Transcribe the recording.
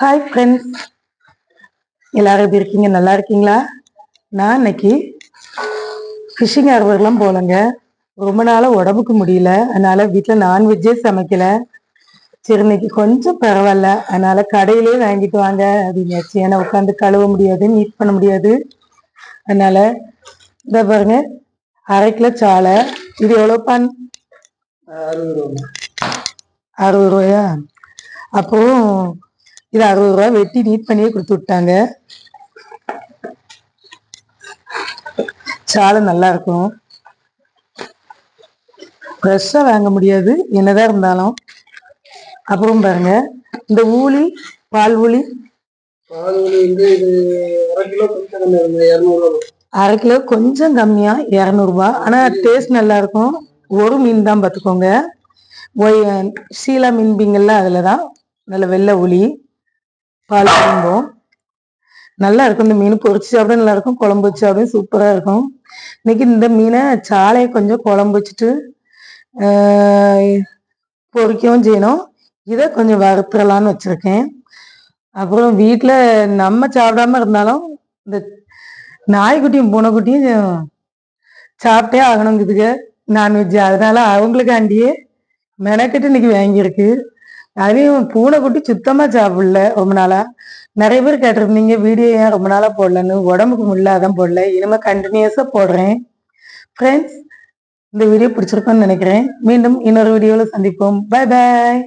Hi friends எல்லாரும் எப்படி இருக்கீங்க? நல்லா இருக்கீங்களா? நான் இன்னைக்கு ஃபிஷிங் ஹார்பர்லாம் போகலங்க ரொம்ப நாளாக உடம்புக்கு முடியல. அதனால வீட்டில் நான்வெஜ்ஜே சமைக்கல. சரி இன்னைக்கு கொஞ்சம் பரவாயில்ல. அதனால கடையிலே வாங்கிட்டு வாங்க அப்படின்னாச்சு ஏன்னா உட்காந்து கழுவ முடியாது மீட் பண்ண முடியாது. அதனால இதை பாருங்க. அரை கிலோ சாலை. இது எவ்வளோ பான் அறுபது ரூபாயா? அப்புறம் இது அறுபது ரூபா வெட்டி நீட் பண்ணியே கொடுத்து விட்டாங்க. சாலை நல்லா இருக்கும் ஃப்ரெஷ்ஷாக வாங்க முடியாது. என்னதான் இருந்தாலும். அப்புறம் பாருங்க. இந்த ஊழி பால் ஊழி அரை கிலோ கொஞ்சம் கம்மியா இரநூறுபா ஆனால் டேஸ்ட் நல்லா இருக்கும். ஒரு மீன் தான் பார்த்துக்கோங்க ஒய் சீலா மீன்பீங்கள்ல அதில் தான் நல்ல வெள்ளை உளி பால் குழம்பும். நல்லா இருக்கும் இந்த மீன் பொரிச்சு சாப்பிட நல்லா இருக்கும் குழம்பு வச்சு சாப்பிடும் சூப்பராக இருக்கும். இன்னைக்கு இந்த மீனை சாலையை கொஞ்சம் குழம்பு வச்சுட்டு பொறிக்கவும் பொரிக்கவும் செய்யணும். இதை கொஞ்சம் வறுத்துடலான்னு வச்சுருக்கேன். அப்புறம் வீட்டில் நம்ம சாப்பிடாம இருந்தாலும் இந்த நாய்க்குட்டியும் பூனைக்குட்டியும் சாப்பிட்டே ஆகணுங்குதுங்க நான்வெஜ் அதனால அவங்களுக்காண்டியே மெனக்கெட்டு இன்னைக்கு வாங்கியிருக்கு. அதையும் பூனைக்குட்டி சுத்தமா சாப்பிடல ரொம்ப நாளா. நிறைய பேர் கேட்டிருந்தீங்க வீடியோ ஏன் ரொம்ப நாளா போடலன்னு? உடம்புக்கு முடியல அதான் போடல. இனிமே கண்டினியூஸா போடுறேன். ஃப்ரெண்ட்ஸ் இந்த வீடியோ பிடிச்சிருக்கோன்னு நினைக்கிறேன். மீண்டும் இன்னொரு வீடியோவில் சந்திப்போம். Bye bye